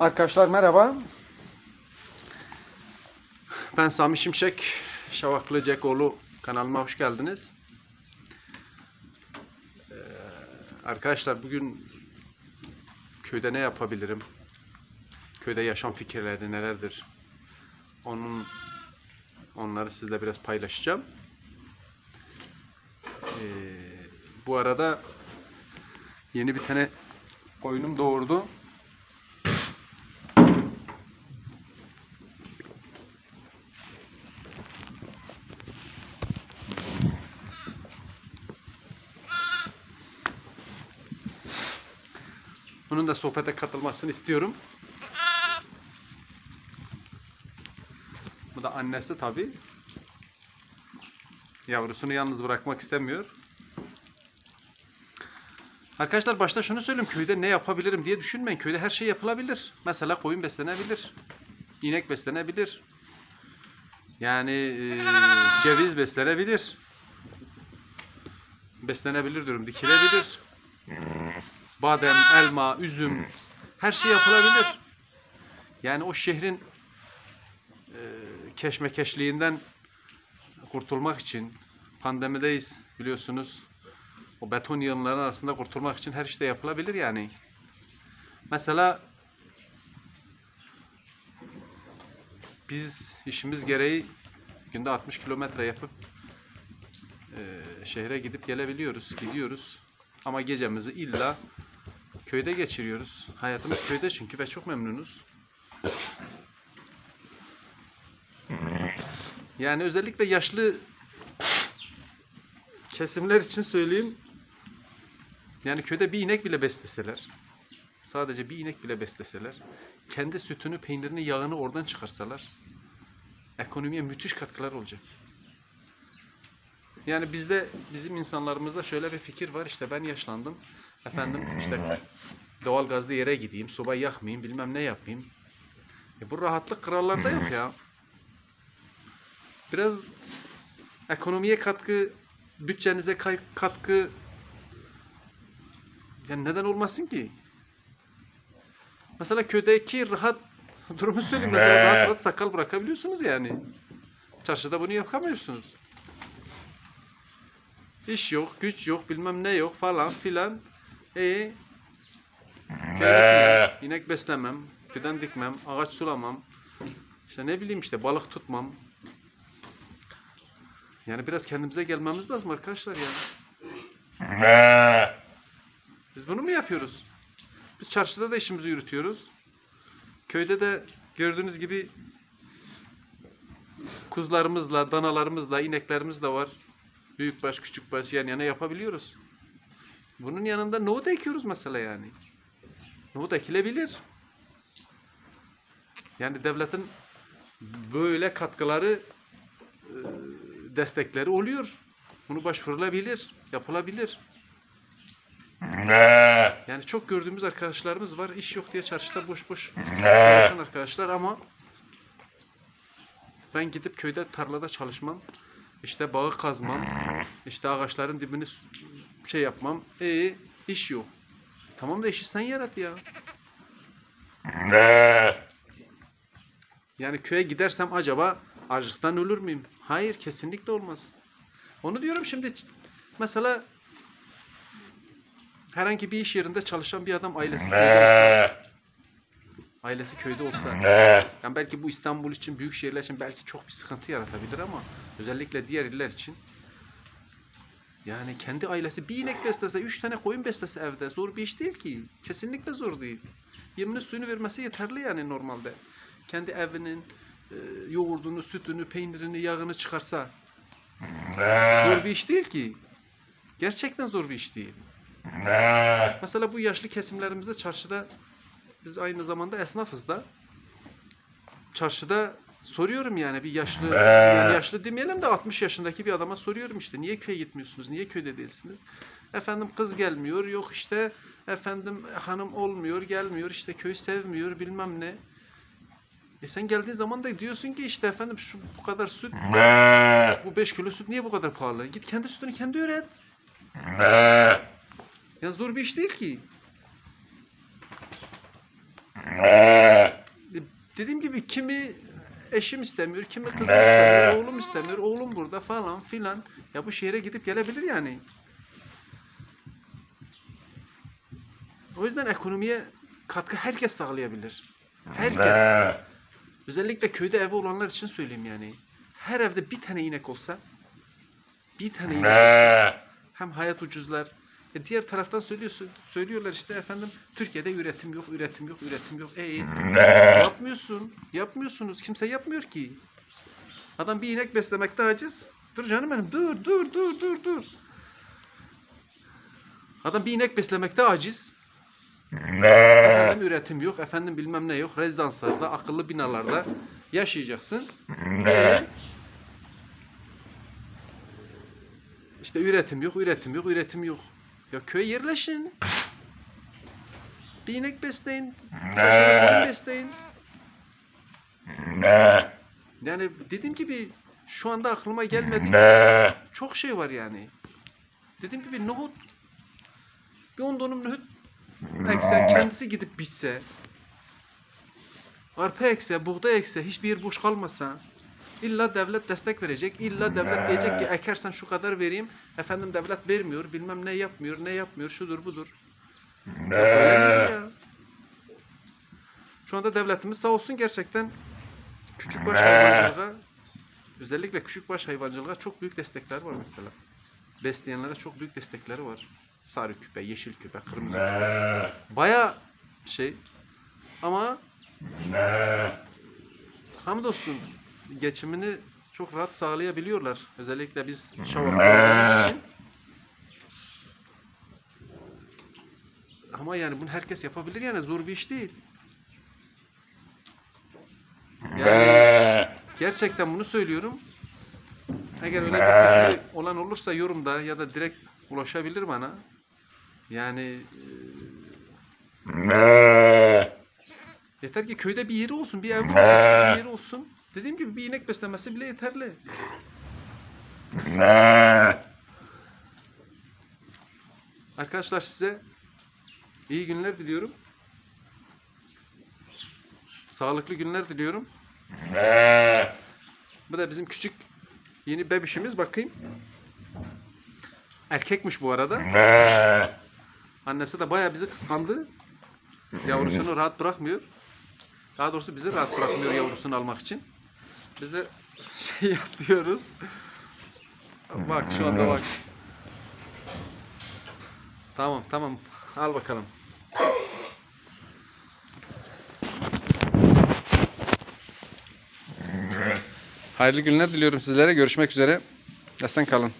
Arkadaşlar merhaba. Ben Sami Şimşek, Şavaklı Cekoğlu kanalıma hoş geldiniz. Ee, arkadaşlar bugün köyde ne yapabilirim? Köyde yaşam fikirleri nelerdir? Onun onları sizle biraz paylaşacağım. Ee, bu arada yeni bir tane oyunum doğurdu. Bunun da sohbete katılmasını istiyorum. Bu da annesi tabi. Yavrusunu yalnız bırakmak istemiyor. Arkadaşlar başta şunu söyleyeyim. Köyde ne yapabilirim diye düşünmeyin. Köyde her şey yapılabilir. Mesela koyun beslenebilir. inek beslenebilir. Yani eee, ceviz beslenebilir. Beslenebilir diyorum. Dikilebilir. Badem, elma, üzüm her şey yapılabilir. Yani o şehrin eee keşmekeşliğinden kurtulmak için pandemideyiz biliyorsunuz. O beton yığınlarının arasında kurtulmak için her işte yapılabilir yani. Mesela biz işimiz gereği günde 60 kilometre yapıp eee, şehre gidip gelebiliyoruz, gidiyoruz. Ama gecemizi illa köyde geçiriyoruz. Hayatımız köyde çünkü ve çok memnunuz. Yani özellikle yaşlı kesimler için söyleyeyim. Yani köyde bir inek bile besleseler, sadece bir inek bile besleseler, kendi sütünü, peynirini, yağını oradan çıkarsalar, ekonomiye müthiş katkılar olacak. Yani bizde, bizim insanlarımızda şöyle bir fikir var, işte ben yaşlandım, efendim işte doğal gazlı yere gideyim, soba yakmayayım, bilmem ne yapayım. E bu rahatlık krallarda yok ya. Biraz ekonomiye katkı, bütçenize katkı yani neden olmasın ki? Mesela köydeki rahat durumu söyleyeyim. Mesela rahat rahat sakal bırakabiliyorsunuz yani. Çarşıda bunu yapamıyorsunuz. İş yok, güç yok, bilmem ne yok falan filan. Köye gitmem, inek beslemem, fidan dikmem, ağaç sulamam. İşte ne bileyim işte balık tutmam. Yani biraz kendimize gelmemiz lazım arkadaşlar ya. Biz bunu mu yapıyoruz? Biz çarşıda da işimizi yürütüyoruz. Köyde de gördüğünüz gibi kuzularımızla, danalarımızla, ineklerimiz de var. Büyükbaş, küçükbaş yan yana yapabiliyoruz. Bunun yanında nohut ekiyoruz mesela yani. Nohut ekilebilir. Yani devletin böyle katkıları, e, destekleri oluyor. Bunu başvurulabilir, yapılabilir. Yani çok gördüğümüz arkadaşlarımız var. İş yok diye çarşıda boş boş dolaşan arkadaşlar ama ben gidip köyde tarlada çalışmam. İşte bağı kazmam. işte ağaçların dibini şey yapmam. E iş yok. Tamam da işi sen yarat ya. Yani köye gidersem acaba açlıktan ölür müyüm? Hayır kesinlikle olmaz. Onu diyorum şimdi mesela herhangi bir iş yerinde çalışan bir adam ailesi köyde olsa, ailesi köyde olsa yani belki bu İstanbul için büyük şehirler için belki çok bir sıkıntı yaratabilir ama özellikle diğer iller için yani kendi ailesi bir inek beslese, üç tane koyun beslese evde zor bir iş değil ki. Kesinlikle zor değil. Yemini suyunu vermesi yeterli yani normalde. Kendi evinin e, yoğurdunu, sütünü, peynirini, yağını çıkarsa zor bir iş değil ki. Gerçekten zor bir iş değil. Mesela bu yaşlı kesimlerimizde çarşıda biz aynı zamanda esnafız da. Çarşıda soruyorum yani bir yaşlı yani yaşlı demeyelim de 60 yaşındaki bir adama soruyorum işte niye köye gitmiyorsunuz? Niye köyde değilsiniz? Efendim kız gelmiyor. Yok işte efendim hanım olmuyor, gelmiyor. işte köy sevmiyor bilmem ne. E sen geldiğin zaman da diyorsun ki işte efendim şu bu kadar süt, bu 5 kilo süt niye bu kadar pahalı? Git kendi sütünü kendi üret. Ya zor bir iş değil ki. dediğim gibi kimi eşim istemiyor, kimi kızım istemiyor, oğlum istemiyor, oğlum burada falan filan. Ya bu şehre gidip gelebilir yani. O yüzden ekonomiye katkı herkes sağlayabilir. Herkes. Özellikle köyde evi olanlar için söyleyeyim yani. Her evde bir tane inek olsa, bir tane inek hem hayat ucuzlar. E diğer taraftan söylüyorsun, söylüyorlar işte efendim Türkiye'de üretim yok, üretim yok, üretim yok. E, yapmıyorsun, yapmıyorsunuz. Kimse yapmıyor ki. Adam bir inek beslemekte aciz. Dur canım benim, dur, dur, dur, dur, dur. Adam bir inek beslemekte aciz. Efendim üretim yok, efendim bilmem ne yok. Rezidanslarda, akıllı binalarda yaşayacaksın. E, işte üretim yok, üretim yok, üretim yok. Ya köye yerleşin. Bir inek besleyin. koyun besleyin. Yani dediğim gibi şu anda aklıma gelmedi. Çok şey var yani. Dediğim gibi nohut. Bir on dönüm nohut ekse, kendisi gidip bitse. Arpa ekse, buğday ekse, hiçbir yer boş kalmasa. İlla devlet destek verecek. İlla devlet diyecek ki ekersen şu kadar vereyim. Efendim devlet vermiyor, bilmem ne yapmıyor, ne yapmıyor, şudur budur. Şu anda devletimiz sağ olsun gerçekten küçükbaş hayvancılığa özellikle küçükbaş hayvancılığa çok büyük destekler var mesela. Besleyenlere çok büyük destekleri var. Sarı küpe, yeşil küpe, kırmızı küpe. Baya şey ama hamdolsun geçimini çok rahat sağlayabiliyorlar. Özellikle biz şavaklar için. Ama yani bunu herkes yapabilir yani zor bir iş değil. Yani gerçekten bunu söylüyorum. Eğer öyle bir fikri olan olursa yorumda ya da direkt ulaşabilir bana. Yani e, yeter ki köyde bir yeri olsun, bir olsun, bir yeri olsun. Dediğim gibi bir inek beslemesi bile yeterli. Arkadaşlar size iyi günler diliyorum. Sağlıklı günler diliyorum. Bu da bizim küçük yeni bebişimiz bakayım. Erkekmiş bu arada. Annesi de bayağı bizi kıskandı. Yavrusunu rahat bırakmıyor. Daha doğrusu bizi rahat bırakmıyor yavrusunu almak için. Biz de şey yapıyoruz. Bak şu anda bak. Tamam tamam. Al bakalım. Hayırlı günler diliyorum sizlere. Görüşmek üzere. Esen kalın.